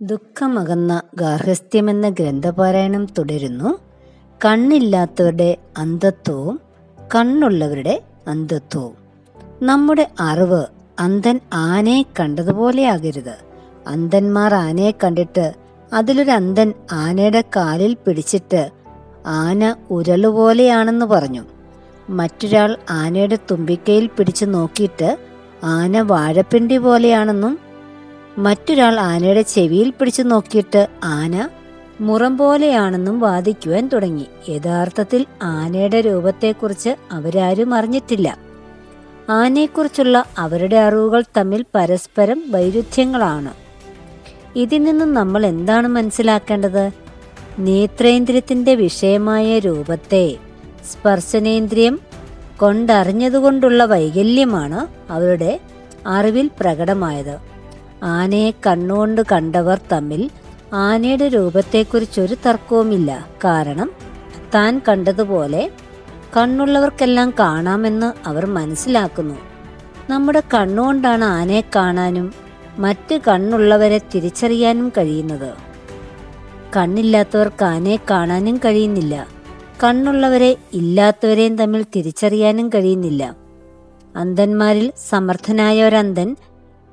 ദുഃഖമകന്ന ഗാർഹസ്ഥ്യമെന്ന ഗ്രന്ഥപാരായണം തുടരുന്നു. കണ്ണില്ലാത്തവരുടെ അന്ധത്വവും കണ്ണുള്ളവരുടെ അന്ധത്വവും. നമ്മുടെ അറിവ് അന്ധൻ ആനയെ കണ്ടതുപോലെയാകരുത് അന്ധന്മാർ ആനയെ കണ്ടിട്ട് അതിലൊരു അന്ധൻ ആനയുടെ കാലിൽ പിടിച്ചിട്ട് ആന ഉരളുപോലെയാണെന്ന് പറഞ്ഞു. മറ്റൊരാൾ ആനയുടെ തുമ്പിക്കയിൽ പിടിച്ചു നോക്കിയിട്ട് ആന വാഴപ്പിണ്ടി പോലെയാണെന്നും മറ്റൊരാൾ ആനയുടെ ചെവിയിൽ പിടിച്ചു നോക്കിയിട്ട് ആന മുറം പോലെയാണെന്നും വാദിക്കുവാൻ തുടങ്ങി. യഥാർത്ഥത്തിൽ ആനയുടെ രൂപത്തെക്കുറിച്ച് അവരാരും അറിഞ്ഞിട്ടില്ല. ആനയെക്കുറിച്ചുള്ള അവരുടെ അറിവുകൾ തമ്മിൽ പരസ്പരം വൈരുദ്ധ്യങ്ങളാണ്. ഇതിൽ നിന്നും നമ്മൾ എന്താണ് മനസ്സിലാക്കേണ്ടത്? നേത്രേന്ദ്രിയത്തിന്റെ വിഷയമായ രൂപത്തെ സ്പർശനേന്ദ്രിയം കൊണ്ടറിഞ്ഞതുകൊണ്ടുള്ള വൈകല്യമാണ് അവരുടെ അറിവിൽ പ്രകടമായത്. ആനയെ കണ്ണുകൊണ്ട് കണ്ടവർ തമ്മിൽ ആനയുടെ രൂപത്തെക്കുറിച്ചൊരു തർക്കവുമില്ല. കാരണം താൻ കണ്ടതുപോലെ കണ്ണുള്ളവർക്കെല്ലാം കാണാമെന്ന് അവർ മനസ്സിലാക്കുന്നു. നമ്മുടെ കണ്ണുകൊണ്ടാണ് ആനയെ കാണാനും മറ്റ് കണ്ണുള്ളവരെ തിരിച്ചറിയാനും കഴിയുന്നത്. കണ്ണില്ലാത്തവർക്ക് ആനയെ കാണാനും കഴിയുന്നില്ല. കണ്ണുള്ളവരെ ഇല്ലാത്തവരെയും തമ്മിൽ തിരിച്ചറിയാനും കഴിയുന്നില്ല. അന്ധന്മാരിൽ സമർത്ഥനായ ഒരന്ധൻ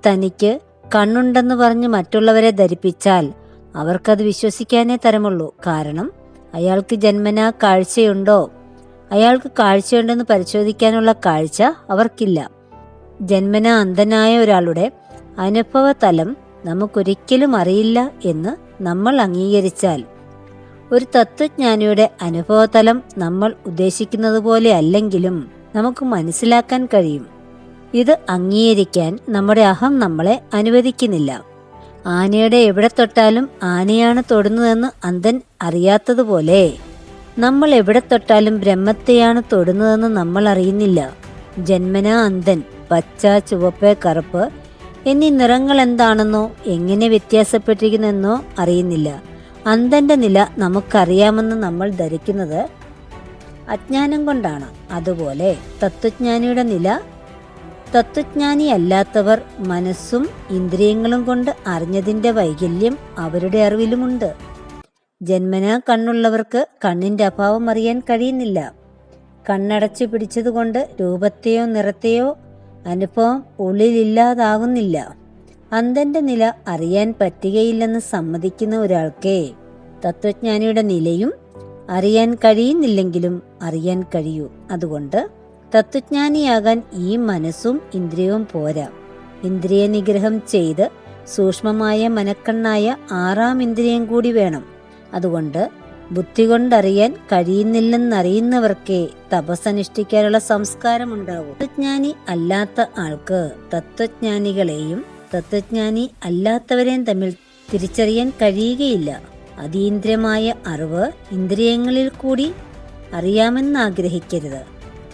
തനിക്ക് കണ്ണുണ്ടെന്ന് പറഞ്ഞ് മറ്റുള്ളവരെ ധരിപ്പിച്ചാൽ അവർക്കത് വിശ്വസിക്കാനേ തരമുള്ളൂ. കാരണം അയാൾക്ക് ജന്മനാ കാഴ്ചയുണ്ടോ? അയാൾക്ക് കാഴ്ചയുണ്ടെന്ന് പരിശോധിക്കാനുള്ള കാഴ്ച അവർക്കില്ല. ജന്മന അന്ധനായ ഒരാളുടെ അനുഭവ തലം നമുക്കൊരിക്കലും അറിയില്ല എന്ന് നമ്മൾ അംഗീകരിച്ചാൽ. ഒരു തത്വജ്ഞാനിയുടെ അനുഭവതലം നമ്മൾ ഉദ്ദേശിക്കുന്നത് പോലെ അല്ലെങ്കിലും നമുക്ക് മനസ്സിലാക്കാൻ കഴിയും. ഇത് അംഗീകരിക്കാൻ നമ്മുടെ അഹം നമ്മളെ അനുവദിക്കുന്നില്ല. ആനയുടെ എവിടെ തൊട്ടാലും ആനയാണ് തൊടുന്നതെന്ന് അന്ധൻ അറിയാത്തതുപോലെ നമ്മൾ എവിടെ തൊട്ടാലും ബ്രഹ്മത്തെയാണ് തൊടുന്നതെന്ന് നമ്മൾ അറിയുന്നില്ല. ജന്മനാ അന്ധൻ പച്ച ചുവപ്പ് കറുപ്പ് എന്നീ നിറങ്ങൾ എന്താണെന്നോ എങ്ങനെ വ്യത്യാസപ്പെട്ടിരിക്കുന്നെന്നോ അറിയുന്നില്ല. അന്ധന്റെ നില നമുക്കറിയാമെന്ന് നമ്മൾ ധരിക്കുന്നത് അജ്ഞാനം കൊണ്ടാണ്. അതുപോലെ തത്വജ്ഞാനിയുടെ നില തത്വജ്ഞാനി അല്ലാത്തവർ മനസ്സും ഇന്ദ്രിയങ്ങളും കൊണ്ട് അറിഞ്ഞതിന്റെ വൈകല്യം അവരുടെ അറിവിലുമുണ്ട്. ജന്മനാ കണ്ണുള്ളവർക്ക് കണ്ണിന്റെ അഭാവം അറിയാൻ കഴിയുന്നില്ല. കണ്ണടച്ചു പിടിച്ചതുകൊണ്ട് രൂപത്തെയോ നിറത്തെയോ അനുഭവം ഉള്ളിലില്ലാതാകുന്നില്ല. അന്ധന്റെ നില അറിയാൻ പറ്റുകയില്ലെന്ന് സമ്മതിക്കുന്ന ഒരാൾക്ക് തത്വജ്ഞാനിയുടെ നിലയും അറിയാൻ കഴിയുന്നില്ലെങ്കിലും അറിയാൻ കഴിയൂ. അതുകൊണ്ട് തത്വജ്ഞാനിയാകാൻ ഈ മനസ്സും ഇന്ദ്രിയവും പോരാ. ഇന്ദ്രിയ നിഗ്രഹം ചെയ്ത് സൂക്ഷ്മമായ മനക്കണ്ണായ ആറാം ഇന്ദ്രിയം കൂടി വേണം. അതുകൊണ്ട് ബുദ്ധി കൊണ്ടറിയാൻ കഴിയുന്നില്ലെന്നറിയുന്നവർക്കേ തപസ്സനുഷ്ഠിക്കാനുള്ള സംസ്കാരമുണ്ടാവും. തത്വജ്ഞാനി അല്ലാത്ത ആൾക്ക് തത്വജ്ഞാനികളെയും തത്വജ്ഞാനി അല്ലാത്തവരെയും തമ്മിൽ തിരിച്ചറിയാൻ കഴിയുകയില്ല. അതീന്ദ്രിയമായ അറിവ് ഇന്ദ്രിയങ്ങളിൽ കൂടി അറിയാമെന്ന്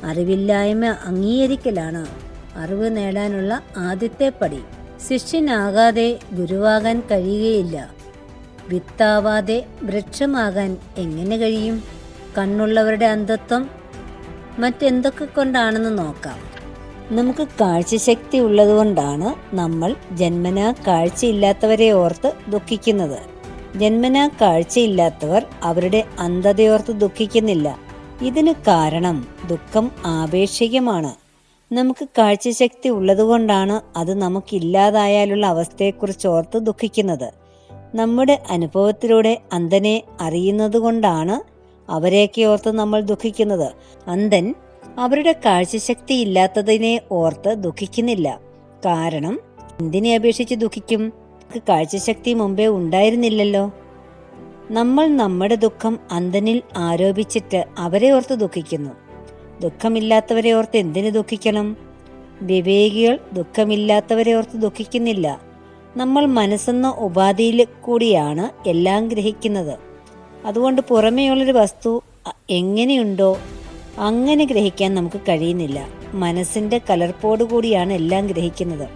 അറിവില്ലായ്മ അംഗീകരിക്കലാണ്. അറിവ് നേടാനുള്ള ആദ്യത്തെ പടി. ശിഷ്യനാകാതെ ഗുരുവാകാൻ കഴിയുകയില്ല. വിത്താവാതെ വൃക്ഷമാകാൻ എങ്ങനെ കഴിയും? കണ്ണുള്ളവരുടെ അന്ധത്വം മറ്റെന്തൊക്കെ കൊണ്ടാണെന്ന് നോക്കാം. നമുക്ക് കാഴ്ചശക്തി ഉള്ളതുകൊണ്ടാണ് നമ്മൾ ജന്മനാ കാഴ്ചയില്ലാത്തവരെ ഓർത്ത് ദുഃഖിക്കുന്നത്. ജന്മനാ കാഴ്ചയില്ലാത്തവർ അവരുടെ അന്ധതയോർത്ത് ദുഃഖിക്കുന്നില്ല. ഇതിന് കാരണം ദുഃഖം ആപേക്ഷികമാണ്. നമുക്ക് കാഴ്ചശക്തി ഉള്ളതുകൊണ്ടാണ് അത് നമുക്കില്ലാതായാലുള്ള അവസ്ഥയെക്കുറിച്ച് ഓർത്ത് ദുഃഖിക്കുന്നത്. നമ്മുടെ അനുഭവത്തിലൂടെ അന്ധനെ അറിയുന്നതുകൊണ്ടാണ് അവരെയൊക്കെ ഓർത്ത് നമ്മൾ ദുഃഖിക്കുന്നത്. അന്ധൻ അവരുടെ കാഴ്ചശക്തി ഇല്ലാത്തതിനെ ഓർത്ത് ദുഃഖിക്കുന്നില്ല. കാരണം എന്തിനെ അപേക്ഷിച്ച് ദുഃഖിക്കും? കാഴ്ചശക്തി മുമ്പേ ഉണ്ടായിരുന്നില്ലല്ലോ. നമ്മൾ നമ്മുടെ ദുഃഖം അന്തനിൽ ആരോപിച്ചിട്ട് അവരെ ഓർത്ത് ദുഃഖിക്കുന്നു. ദുഃഖമില്ലാത്തവരെ ഓർത്ത് എന്തിനു ദുഃഖിക്കണം? വിവേകികൾ ദുഃഖമില്ലാത്തവരെ ഓർത്ത് ദുഃഖിക്കുന്നില്ല. നമ്മൾ മനസ്സെന്ന ഉപാധിയിൽ കൂടിയാണ് എല്ലാം ഗ്രഹിക്കുന്നത്. അതുകൊണ്ട് പുറമേയുള്ളൊരു വസ്തു എങ്ങനെയുണ്ടോ അങ്ങനെ ഗ്രഹിക്കാൻ നമുക്ക് കഴിയുന്നില്ല. മനസ്സിന്റെ കലർപ്പോടു കൂടിയാണ് എല്ലാം ഗ്രഹിക്കുന്നത്.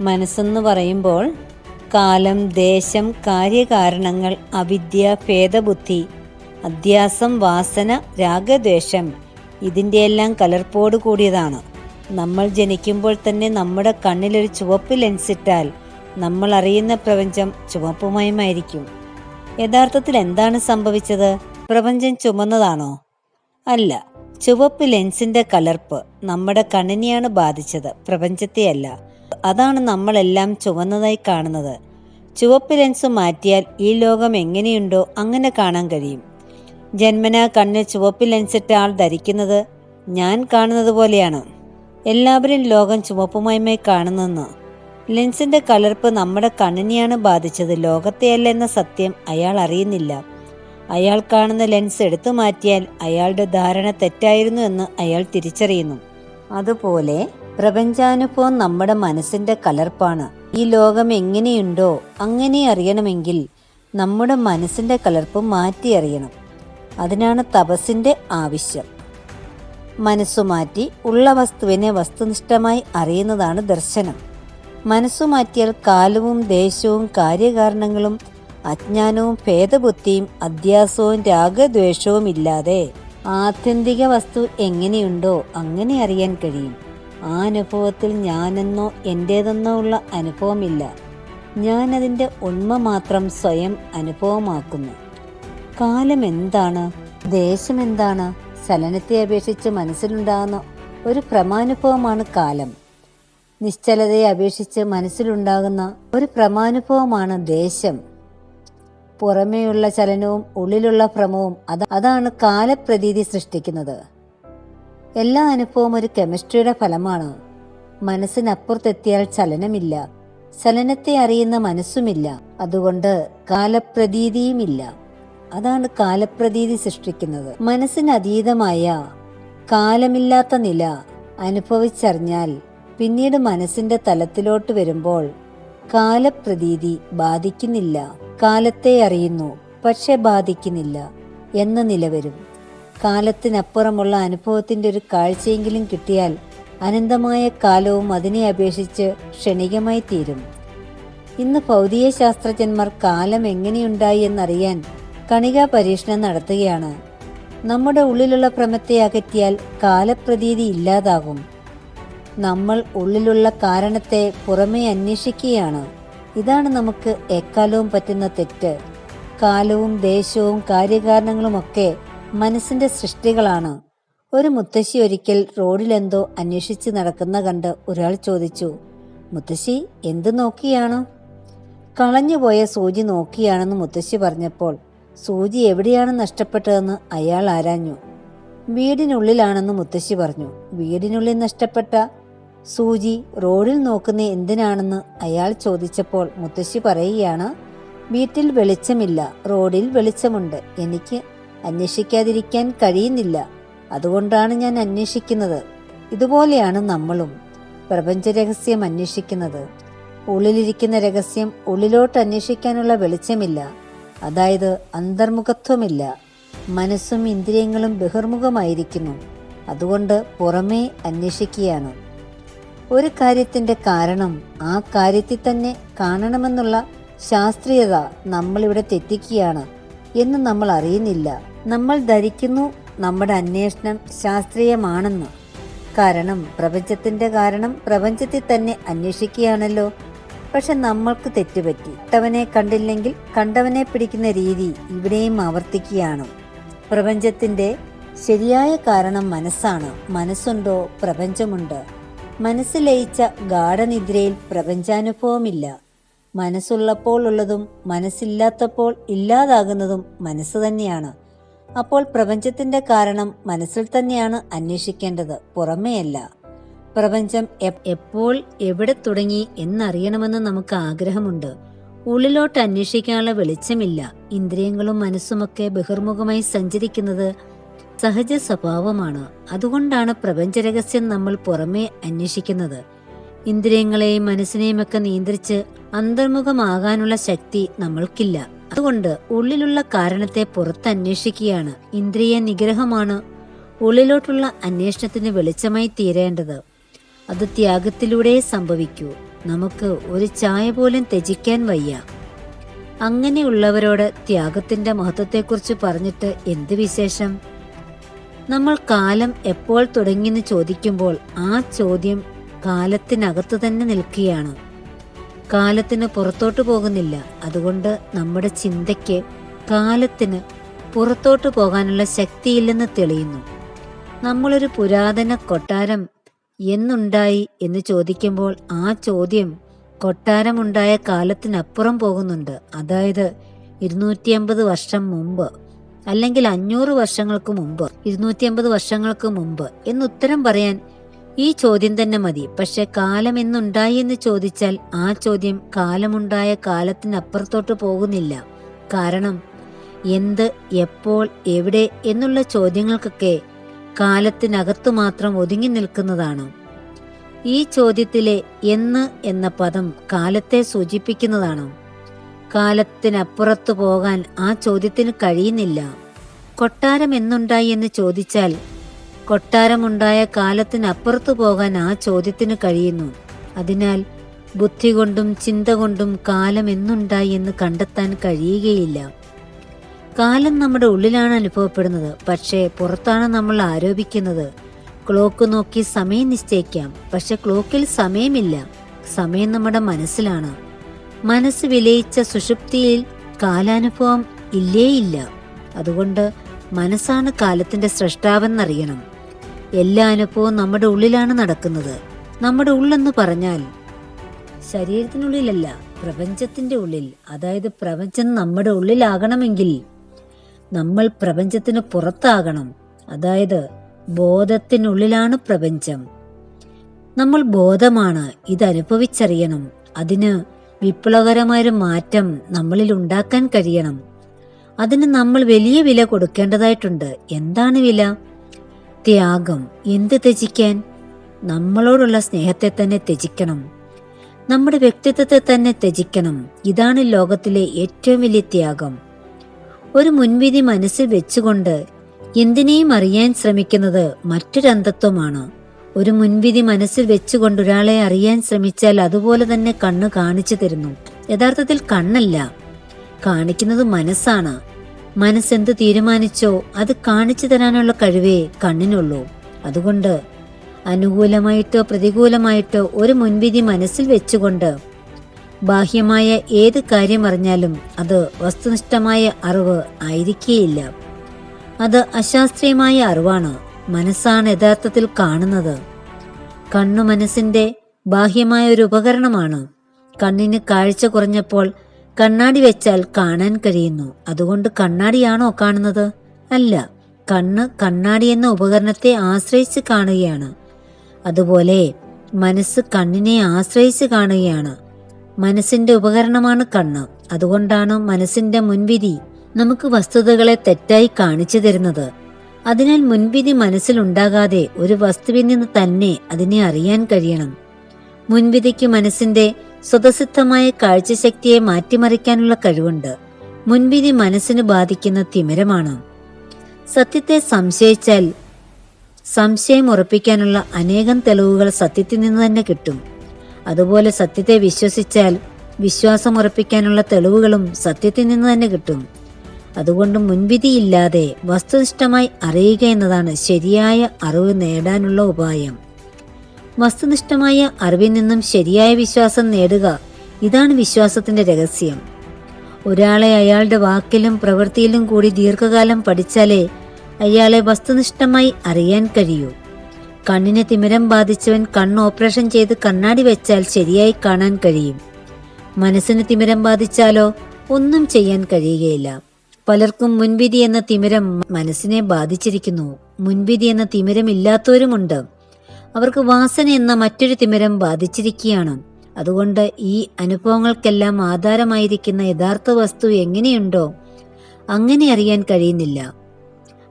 മനസ്സെന്ന് പറയുമ്പോൾ കാലം ദേശം കാര്യകാരണങ്ങൾ അവിദ്യ ഭേദബുദ്ധി അധ്യാസം വാസന രാഗദ്വേഷം ഇതിന്റെയെല്ലാം കലർപ്പോട് കൂടിയതാണ്. നമ്മൾ ജനിക്കുമ്പോൾ തന്നെ നമ്മുടെ കണ്ണിലൊരു ചുവപ്പ് ലെൻസിട്ടാൽ നമ്മൾ അറിയുന്ന പ്രപഞ്ചം ചുവപ്പുമയമായിരിക്കും. യഥാർത്ഥത്തിൽ എന്താണ് സംഭവിച്ചത്? പ്രപഞ്ചം ചുമന്നതാണോ? അല്ല. ചുവപ്പ് ലെൻസിന്റെ കലർപ്പ് നമ്മുടെ കണ്ണിനെയാണ് ബാധിച്ചത്. പ്രപഞ്ചത്തെയല്ല. അതാണ് നമ്മളെല്ലാം ചുവന്നതായി കാണുന്നത്. ചുവപ്പ് ലെൻസ് മാറ്റിയാൽ ഈ ലോകം എങ്ങനെയുണ്ടോ അങ്ങനെ കാണാൻ കഴിയും. ജന്മനാ കണ്ണ് ചുവപ്പ് ലെൻസിട്ട ആൾ ധരിക്കുന്നത് ഞാൻ കാണുന്നത് പോലെയാണ്. എല്ലാവരും ലോകം ചുവപ്പുമയമായി കാണുന്നെന്ന്. ലെൻസിന്റെ കലർപ്പ് നമ്മുടെ കണ്ണിനെയാണ് ബാധിച്ചത്. ലോകത്തെയല്ല എന്ന സത്യം അയാൾ അറിയുന്നില്ല. അയാൾ കാണുന്ന ലെൻസ് എടുത്തു മാറ്റിയാൽ അയാളുടെ ധാരണ തെറ്റായിരുന്നു എന്ന് അയാൾ തിരിച്ചറിയുന്നു. അതുപോലെ പ്രപഞ്ചാനുഭവം നമ്മുടെ മനസ്സിന്റെ കലർപ്പാണ്. ഈ ലോകം എങ്ങനെയുണ്ടോ അങ്ങനെ അറിയണമെങ്കിൽ നമ്മുടെ മനസ്സിന്റെ കലർപ്പ് മാറ്റി അറിയണം. അതിനാണ് തപസ്സിന്റെ ആവശ്യം. മനസ്സു മാറ്റി ഉള്ള വസ്തുവിനെ വസ്തുനിഷ്ഠമായി അറിയുന്നതാണ് ദർശനം. മനസ്സു മാറ്റിയാൽ കാലവും ദേശവും കാര്യകാരണങ്ങളും അജ്ഞാനവും ഭേദബുദ്ധിയും അധ്യാസവും രാഗദ്വേഷവും ഇല്ലാതെ ആത്യന്തിക വസ്തു എങ്ങനെയുണ്ടോ അങ്ങനെ അറിയാൻ കഴിയും. ആ അനുഭവത്തിൽ ഞാനെന്നോ എന്റേതെന്നോ ഉള്ള അനുഭവമില്ല. ഞാനതിന്റെ ഉണ്മ മാത്രം സ്വയം അനുഭവമാക്കുന്നു. കാലം എന്താണ്? ദേശം എന്താണ്? ചലനത്തെ അപേക്ഷിച്ച് മനസ്സിലുണ്ടാകുന്ന ഒരു പ്രമാനുഭവമാണ് കാലം. നിശ്ചലതയെ അപേക്ഷിച്ച് മനസ്സിലുണ്ടാകുന്ന ഒരു പ്രമാനുഭവമാണ് ദേശം. പുറമേയുള്ള ചലനവും ഉള്ളിലുള്ള ഭ്രമവും അത് അതാണ് കാലപ്രതീതി സൃഷ്ടിക്കുന്നത്. എല്ലാ അനുഭവവും ഒരു കെമിസ്ട്രിയുടെ ഫലമാണ്. മനസ്സിനപ്പുറത്തെത്തിയാൽ ചലനമില്ല. ചലനത്തെ അറിയുന്ന മനസ്സുമില്ല. അതുകൊണ്ട് കാലപ്രതീതിയുമില്ല. അതാണ് കാലപ്രതീതി സൃഷ്ടിക്കുന്നത്. മനസ്സിന് അതീതമായ കാലമില്ലാത്ത നില അനുഭവിച്ചറിഞ്ഞാൽ പിന്നീട് മനസ്സിന്റെ തലത്തിലോട്ട് വരുമ്പോൾ കാലപ്രതീതി ബാധിക്കുന്നില്ല. കാലത്തെ അറിയുന്നു പക്ഷെ ബാധിക്കുന്നില്ല എന്ന നില വരും. കാലത്തിനപ്പുറമുള്ള അനുഭവത്തിന്റെ ഒരു കാഴ്ചയെങ്കിലും കിട്ടിയാൽ അനന്തമായ കാലവും അതിനെ അപേക്ഷിച്ച് ക്ഷണികമായി തീരും. ഇന്ന് ഭൗതിക ശാസ്ത്രജ്ഞന്മാർ കാലം എങ്ങനെയുണ്ടായി എന്നറിയാൻ കണികാ പരീക്ഷണം നടത്തുകയാണ്. നമ്മുടെ ഉള്ളിലുള്ള ഭ്രമത്തെ അകറ്റിയാൽ കാലപ്രതീതി ഇല്ലാതാകും. നമ്മൾ ഉള്ളിലുള്ള കാരണത്തെ പുറമേ അന്വേഷിക്കുകയാണ്. ഇതാണ് നമുക്ക് എക്കാലവും പറ്റുന്ന തെറ്റ്. കാലവും ദേശവും കാര്യകാരണങ്ങളുമൊക്കെ മനസ്സിന്റെ സൃഷ്ടികളാണ്. ഒരു മുത്തശ്ശി ഒരിക്കൽ റോഡിലെന്തോ അന്വേഷിച്ച് നടക്കുന്ന കണ്ട് ഒരാൾ ചോദിച്ചു മുത്തശ്ശി എന്ത് നോക്കിയാണ്? കളഞ്ഞുപോയ സൂചി നോക്കിയാണെന്ന് മുത്തശ്ശി പറഞ്ഞപ്പോൾ സൂചി എവിടെയാണ് നഷ്ടപ്പെട്ടതെന്ന് അയാൾ ആരാഞ്ഞു. വീടിനുള്ളിലാണെന്ന് മുത്തശ്ശി പറഞ്ഞു വീടിനുള്ളിൽ നഷ്ടപ്പെട്ട സൂചി റോഡിൽ നോക്കുന്ന എന്തിനാണെന്ന് അയാൾ ചോദിച്ചപ്പോൾ മുത്തശ്ശി പറയുകയാണ് വീട്ടിൽ വെളിച്ചമില്ല റോഡിൽ വെളിച്ചമുണ്ട് എനിക്ക് അന്വേഷിക്കാതിരിക്കാൻ കഴിയുന്നില്ല. അതുകൊണ്ടാണ് ഞാൻ അന്വേഷിക്കുന്നത്. ഇതുപോലെയാണ് നമ്മളും പ്രപഞ്ച രഹസ്യം അന്വേഷിക്കുന്നത്. ഉള്ളിലിരിക്കുന്ന രഹസ്യം ഉള്ളിലോട്ട് അന്വേഷിക്കാനുള്ള വെളിച്ചമില്ല. അതായത് അന്തർമുഖത്വമില്ല. മനസ്സും ഇന്ദ്രിയങ്ങളും ബഹിർമുഖമായിരിക്കുന്നു. അതുകൊണ്ട് പുറമേ അന്വേഷിക്കുകയാണ്. ഒരു കാര്യത്തിന്റെ കാരണം ആ കാര്യത്തിൽ തന്നെ കാണണമെന്നുള്ള ശാസ്ത്രീയത നമ്മളിവിടെ തെറ്റിക്കുകയാണ്. എന്ന് നമ്മൾ അറിയുന്നില്ല. നമ്മൾ ധരിക്കുന്നു നമ്മുടെ അന്വേഷണം ശാസ്ത്രീയമാണെന്ന്. കാരണം പ്രപഞ്ചത്തിന്റെ കാരണം പ്രപഞ്ചത്തിൽ തന്നെ അന്വേഷിക്കുകയാണല്ലോ. പക്ഷെ നമ്മൾക്ക് തെറ്റുപറ്റി. കണ്ടവനെ കണ്ടില്ലെങ്കിൽ കണ്ടവനെ പിടിക്കുന്ന രീതി ഇവിടെയും ആവർത്തിക്കുകയാണ്. പ്രപഞ്ചത്തിന്റെ ശരിയായ കാരണം മനസ്സാണ്. മനസ്സുണ്ടോ? പ്രപഞ്ചമുണ്ട്. മനസ്സ് ലയിച്ച ഗാഠനിദ്രയിൽ പ്രപഞ്ചാനുഭവമില്ല. മനസ്സുള്ളപ്പോൾ ഉള്ളതും മനസ്സില്ലാത്തപ്പോൾ ഇല്ലാതാകുന്നതും മനസ്സ് തന്നെയാണ്. അപ്പോൾ പ്രപഞ്ചത്തിന്റെ കാരണം മനസ്സിൽ തന്നെയാണ് അന്വേഷിക്കേണ്ടത് പുറമേയല്ല. പ്രപഞ്ചം എപ്പോൾ എവിടെ തുടങ്ങി എന്നറിയണമെന്ന് നമുക്ക് ആഗ്രഹമുണ്ട്. ഉള്ളിലോട്ട് അന്വേഷിക്കാനുള്ള വെളിച്ചമില്ല. ഇന്ദ്രിയങ്ങളും മനസ്സുമൊക്കെ ബഹിർമുഖമായി സഞ്ചരിക്കുന്നത് സഹജ സ്വഭാവമാണ്. അതുകൊണ്ടാണ് പ്രപഞ്ച രഹസ്യം നമ്മൾ പുറമേ അന്വേഷിക്കുന്നത്. ഇന്ദ്രിയങ്ങളെയും മനസ്സിനെയും ഒക്കെ നിയന്ത്രിച്ച് അന്തർമുഖമാകാനുള്ള ശക്തി നമ്മൾക്കില്ല. അതുകൊണ്ട് ഉള്ളിലുള്ള കാരണത്തെ പുറത്ത് അന്വേഷിക്കുകയാണ് ഇന്ദ്രിയ നിഗ്രഹമാണ് ഉള്ളിലോട്ടുള്ള അന്വേഷണത്തിന് വെളിച്ചമായി തീരേണ്ടത്. അത് ത്യാഗത്തിലൂടെ സംഭവിക്കൂ. നമുക്ക് ഒരു ചായ പോലും ത്യജിക്കാൻ വയ്യ. അങ്ങനെയുള്ളവരോട് ത്യാഗത്തിന്റെ മഹത്വത്തെക്കുറിച്ച് പറഞ്ഞിട്ട് എന്ത് വിശേഷം? നമ്മൾ കാലം എപ്പോൾ തുടങ്ങിയെന്ന് ചോദിക്കുമ്പോൾ ആ ചോദ്യം കാലത്തിനകത്ത് തന്നെ നിൽക്കുകയാണ്. കാലത്തിന് പുറത്തോട്ട് പോകുന്നില്ല. അതുകൊണ്ട് നമ്മുടെ ചിന്തയ്ക്ക് കാലത്തിന് പുറത്തോട്ട് പോകാനുള്ള ശക്തിയില്ലെന്ന് തെളിയുന്നു. നമ്മളൊരു പുരാതന കൊട്ടാരം എന്നുണ്ടായി എന്ന് ചോദിക്കുമ്പോൾ ആ ചോദ്യം കൊട്ടാരമുണ്ടായ കാലത്തിനപ്പുറം പോകുന്നുണ്ട്. അതായത് ഇരുന്നൂറ്റി അമ്പത് വർഷം മുമ്പ് അല്ലെങ്കിൽ അഞ്ഞൂറ് വർഷങ്ങൾക്ക് മുമ്പ് ഇരുന്നൂറ്റി അമ്പത് വർഷങ്ങൾക്ക് മുമ്പ് എന്നുത്തരം പറയാൻ ഈ ചോദ്യം തന്നെ മതി. പക്ഷെ കാലം എന്നുണ്ടായി എന്ന് ചോദിച്ചാൽ ആ ചോദ്യം കാലമുണ്ടായ കാലത്തിനപ്പുറത്തോട്ട് പോകുന്നില്ല. കാരണം എന്ത് എപ്പോൾ എവിടെ എന്നുള്ള ചോദ്യങ്ങൾക്കൊക്കെ കാലത്തിനകത്തു മാത്രം ഒതുങ്ങി നിൽക്കുന്നതാണ്. ഈ ചോദ്യത്തിലെ എന്ന് എന്ന പദം കാലത്തെ സൂചിപ്പിക്കുന്നതാണ്. കാലത്തിനപ്പുറത്തു പോകാൻ ആ ചോദ്യത്തിന് കഴിയുന്നില്ല. കൊട്ടാരം എന്നുണ്ടായി എന്ന് ചോദിച്ചാൽ കൊട്ടാരമുണ്ടായ കാലത്തിനപ്പുറത്തു പോകാൻ ആ ചോദ്യത്തിന് കഴിയുന്നു. അതിനാൽ ബുദ്ധി കൊണ്ടും ചിന്ത കൊണ്ടും കാലം എന്നുണ്ടായി എന്ന് കണ്ടെത്താൻ കഴിയുകയില്ല. കാലം നമ്മുടെ ഉള്ളിലാണ് അനുഭവപ്പെടുന്നത്. പക്ഷേ പുറത്താണ് നമ്മൾ ആരോപിക്കുന്നത്. ക്ലോക്ക് നോക്കി സമയം നിശ്ചയിക്കാം. പക്ഷെ ക്ലോക്കിൽ സമയമില്ല. സമയം നമ്മുടെ മനസ്സിലാണ്. മനസ്സ് വിലയിച്ച സുഷുപ്തിയിൽ കാലാനുഭവം ഇല്ലേയില്ല. അതുകൊണ്ട് മനസ്സാണ് കാലത്തിന്റെ സൃഷ്ടാവെന്നറിയണം എല്ലാ അനുഭവവും നമ്മുടെ ഉള്ളിലാണ് നടക്കുന്നത്. നമ്മുടെ ഉള്ളെന്ന് പറഞ്ഞാൽ ശരീരത്തിനുള്ളിലല്ല പ്രപഞ്ചത്തിന്റെ ഉള്ളിൽ. അതായത് പ്രപഞ്ചം നമ്മുടെ ഉള്ളിലാകണമെങ്കിൽ നമ്മൾ പ്രപഞ്ചത്തിന് പുറത്താകണം. അതായത് ബോധത്തിനുള്ളിലാണ് പ്രപഞ്ചം. നമ്മൾ ബോധമാണ് ഇത് അനുഭവിച്ചറിയണം അതിന് വിപ്ലവകരമായൊരു മാറ്റം നമ്മളിൽ ഉണ്ടാക്കാൻ കഴിയണം. അതിന് നമ്മൾ വലിയ വില കൊടുക്കേണ്ടതായിട്ടുണ്ട്. എന്താണ് വില? ത്യാഗം എന്ത് ത്യജിക്കാൻ? നമ്മളോടുള്ള സ്നേഹത്തെ തന്നെ ത്യജിക്കണം. നമ്മുടെ വ്യക്തിത്വത്തെ തന്നെ ത്യജിക്കണം. ഇതാണ് ലോകത്തിലെ ഏറ്റവും വലിയ ത്യാഗം. ഒരു മുൻവിധി മനസ്സിൽ വെച്ചുകൊണ്ട് എന്തിനേയും അറിയാൻ ശ്രമിക്കുന്നത് മറ്റൊരന്ധത്വമാണ്. ഒരു മുൻവിധി മനസ്സിൽ വെച്ചുകൊണ്ട് ഒരാളെ അറിയാൻ ശ്രമിച്ചാൽ അതുപോലെ തന്നെ കണ്ണ് കാണിച്ചു തരുന്നു. യഥാർത്ഥത്തിൽ കണ്ണല്ല. കാണിക്കുന്നത് മനസ്സാണ്. മനസ്സെന്ത് തീരുമാനിച്ചോ അത് കാണിച്ചു തരാനുള്ള കഴിവേ കണ്ണിനുള്ളൂ. അതുകൊണ്ട് അനുകൂലമായിട്ടോ പ്രതികൂലമായിട്ടോ ഒരു മുൻവിധി മനസ്സിൽ വെച്ചുകൊണ്ട് ബാഹ്യമായ ഏത് കാര്യം അറിഞ്ഞാലും അത് വസ്തുനിഷ്ഠമായ അറിവ് ആയിരിക്കേയില്ല. അത് അശാസ്ത്രീയമായ അറിവാണ്. മനസ്സാണ് യഥാർത്ഥത്തിൽ കാണുന്നത്. കണ്ണു മനസ്സിന്റെ ബാഹ്യമായ ഒരു ഉപകരണമാണ്. കണ്ണിന് കാഴ്ച കുറഞ്ഞപ്പോൾ കണ്ണാടി വെച്ചാൽ കാണാൻ കഴിയുന്നു. അതുകൊണ്ട് കണ്ണാടിയാണോ കാണുന്നത്? അല്ല. കണ്ണ് കണ്ണാടി എന്ന ഉപകരണത്തെ ആശ്രയിച്ച് കാണുകയാണ്. അതുപോലെ മനസ്സ് കണ്ണിനെ ആശ്രയിച്ച് കാണുകയാണ്. മനസ്സിന്റെ ഉപകരണമാണ് കണ്ണ്. അതുകൊണ്ടാണ് മനസ്സിന്റെ മുൻവിധി നമുക്ക് വസ്തുതകളെ തെറ്റായി കാണിച്ചു തരുന്നത്. അതിനാൽ മുൻവിധി മനസ്സിലുണ്ടാകാതെ ഒരു വസ്തുവിൽ നിന്ന് തന്നെ അതിനെ അറിയാൻ കഴിയണം. മുൻവിധിക്ക് മനസ്സിന്റെ സ്വതസിദ്ധമായ കാഴ്ചശക്തിയെ മാറ്റിമറിക്കാനുള്ള കഴിവുണ്ട്. മുൻവിധി മനസ്സിന് ബാധിക്കുന്ന തിമിരമാണ്. സത്യത്തെ സംശയിച്ചാൽ സംശയം ഉറപ്പിക്കാനുള്ള അനേകം തെളിവുകൾ സത്യത്തിൽ നിന്ന് തന്നെ കിട്ടും. അതുപോലെ സത്യത്തെ വിശ്വസിച്ചാൽ വിശ്വാസം ഉറപ്പിക്കാനുള്ള തെളിവുകളും സത്യത്തിൽ നിന്ന് തന്നെ കിട്ടും. അതുകൊണ്ട് മുൻവിധിയില്ലാതെ വസ്തുനിഷ്ഠമായി അറിയുക എന്നതാണ് ശരിയായ അറിവ് നേടാനുള്ള ഉപായം. വസ്തുനിഷ്ഠമായ അറിവിൽ നിന്നും ശരിയായ വിശ്വാസം നേടുക. ഇതാണ് വിശ്വാസത്തിന്റെ രഹസ്യം. ഒരാളെ അയാളുടെ വാക്കിലും പ്രവൃത്തിയിലും കൂടി ദീർഘകാലം പഠിച്ചാലേ അയാളെ വസ്തുനിഷ്ഠമായി അറിയാൻ കഴിയൂ. കണ്ണിന് തിമിരം ബാധിച്ചവൻ കണ്ണ് ഓപ്പറേഷൻ ചെയ്ത് കണ്ണാടി വെച്ചാൽ ശരിയായി കാണാൻ കഴിയും. മനസ്സിന് തിമിരം ബാധിച്ചാലോ ഒന്നും ചെയ്യാൻ കഴിയുകയില്ല. പലർക്കും മുൻവിധി എന്ന തിമിരം മനസ്സിനെ ബാധിച്ചിരിക്കുന്നു. മുൻവിധി എന്ന തിമിരം ഇല്ലാത്തവരുമുണ്ട്. അവർക്ക് വാസന എന്ന മറ്റൊരു തിമിരം ബാധിച്ചിരിക്കുകയാണ്. അതുകൊണ്ട് ഈ അനുഭവങ്ങൾക്കെല്ലാം ആധാരമായിരിക്കുന്ന യഥാർത്ഥ വസ്തു എങ്ങനെയുണ്ടോ അങ്ങനെ അറിയാൻ കഴിയുന്നില്ല.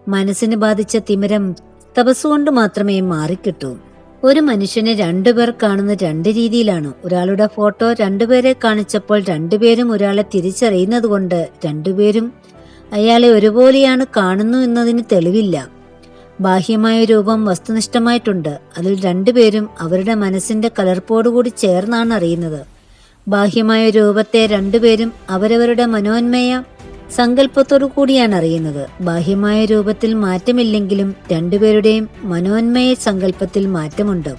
മനസ്സിന് ബാധിച്ച തിമിരം തപസ്സുകൊണ്ട് മാത്രമേ മാറിക്കിട്ടൂ. ഒരു മനുഷ്യനെ രണ്ടുപേർ കാണുന്ന രണ്ട് രീതിയിലാണ്. ഒരാളുടെ ഫോട്ടോ രണ്ടുപേരെ കാണിച്ചപ്പോൾ രണ്ടുപേരും ഒരാളെ തിരിച്ചറിയുന്നത് കൊണ്ട് രണ്ടുപേരും അയാളെ ഒരുപോലെയാണ് കാണുന്നു എന്നതിന് തെളിവില്ല. ബാഹ്യമായ രൂപം വസ്തുനിഷ്ഠമായിട്ടുണ്ട്. അതിൽ രണ്ടുപേരും അവരുടെ മനസ്സിന്റെ കലർപ്പോടുകൂടി ചേർന്നാണ് അറിയുന്നത്. ബാഹ്യമായ രൂപത്തെ രണ്ടുപേരും അവരവരുടെ മനോന്മയ സങ്കല്പത്തോടു കൂടിയാണ് അറിയുന്നത്. ബാഹ്യമായ രൂപത്തിൽ മാറ്റമില്ലെങ്കിലും രണ്ടുപേരുടെയും മനോന്മയ സങ്കല്പത്തിൽ മാറ്റമുണ്ട്.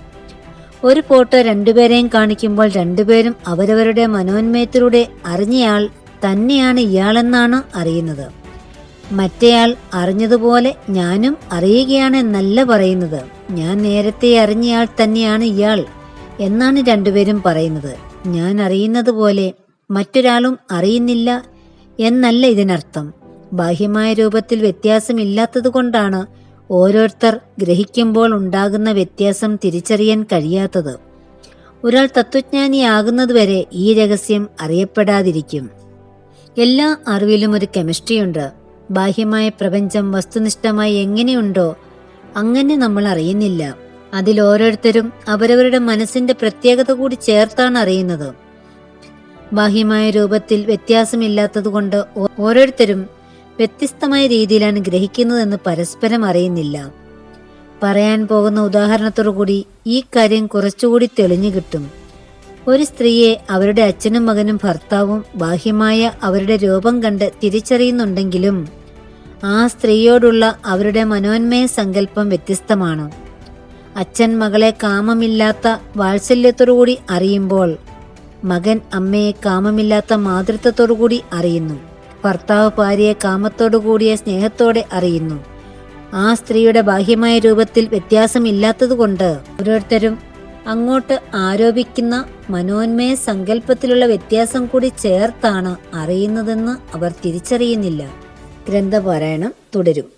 ഒരു ഫോട്ടോ രണ്ടുപേരെയും കാണിക്കുമ്പോൾ രണ്ടുപേരും അവരവരുടെ മനോന്മയത്തിലൂടെ അറിഞ്ഞയാൾ തന്നെയാണ് ഇയാളെന്നാണ് അറിയുന്നത്. മറ്റേയാൾ അറിഞ്ഞതുപോലെ ഞാനും അറിയുകയാണ് എന്നല്ല പറയുന്നത്. ഞാൻ നേരത്തെ അറിഞ്ഞയാൾ തന്നെയാണ് ഇയാൾ എന്നാണ് രണ്ടുപേരും പറയുന്നത്. ഞാൻ അറിയുന്നത് പോലെ മറ്റൊരാളും അറിയുന്നില്ല എന്നല്ല ഇതിനർത്ഥം. ബാഹ്യമായ രൂപത്തിൽ വ്യത്യാസമില്ലാത്തത് കൊണ്ടാണ് ഓരോരുത്തർ ഗ്രഹിക്കുമ്പോൾ ഉണ്ടാകുന്ന വ്യത്യാസം തിരിച്ചറിയാൻ കഴിയാത്തത്. ഒരാൾ തത്വജ്ഞാനിയാകുന്നതുവരെ ഈ രഹസ്യം അറിയപ്പെടാതിരിക്കും. എല്ലാ അറിവിലും ഒരു കെമിസ്ട്രിയുണ്ട്. ബാഹ്യമായ പ്രപഞ്ചം വസ്തുനിഷ്ഠമായി എങ്ങനെയുണ്ടോ അങ്ങനെ നമ്മൾ അറിയുന്നില്ല. അതിൽ ഓരോരുത്തരും അവരവരുടെ മനസ്സിന്റെ പ്രത്യേകത കൂടി ചേർത്താണ് അറിയുന്നത്. ബാഹ്യമായ രൂപത്തിൽ വ്യത്യാസമില്ലാത്തതുകൊണ്ട് ഓരോരുത്തരും വ്യത്യസ്തമായ രീതിയിലാണ് ഗ്രഹിക്കുന്നതെന്ന് പരസ്പരം അറിയുന്നില്ല. പറയാൻ പോകുന്ന ഉദാഹരണത്തോടു കൂടി ഈ കാര്യം കുറച്ചുകൂടി തെളിഞ്ഞു കിട്ടും. ഒരു സ്ത്രീയെ അവരുടെ അച്ഛനും മകനും ഭർത്താവും ബാഹ്യമായ അവരുടെ രൂപം കണ്ട് തിരിച്ചറിയുന്നുണ്ടെങ്കിലും ആ സ്ത്രീയോടുള്ള അവരുടെ മനോന്മയ സങ്കല്പം വ്യത്യസ്തമാണ്. അച്ഛൻ മകളെ കാമമില്ലാത്ത വാത്സല്യത്തോടുകൂടി അറിയുമ്പോൾ മകൻ അമ്മയെ കാമമില്ലാത്ത മാതൃത്വത്തോടുകൂടി അറിയുന്നു. ഭർത്താവ് ഭാര്യയെ കാമത്തോടു കൂടിയ സ്നേഹത്തോടെ അറിയുന്നു. ആ സ്ത്രീയുടെ ബാഹ്യമായ രൂപത്തിൽ വ്യത്യാസമില്ലാത്തതുകൊണ്ട് ഓരോരുത്തരും അങ്ങോട്ട് ആരോപിക്കുന്ന മനോന്മയ സങ്കല്പത്തിലുള്ള വ്യത്യാസം കൂടി ചേർത്താണ് അറിയുന്നതെന്ന് അവർ തിരിച്ചറിയുന്നില്ല. ഗ്രന്ഥപാരായണം തുടരും.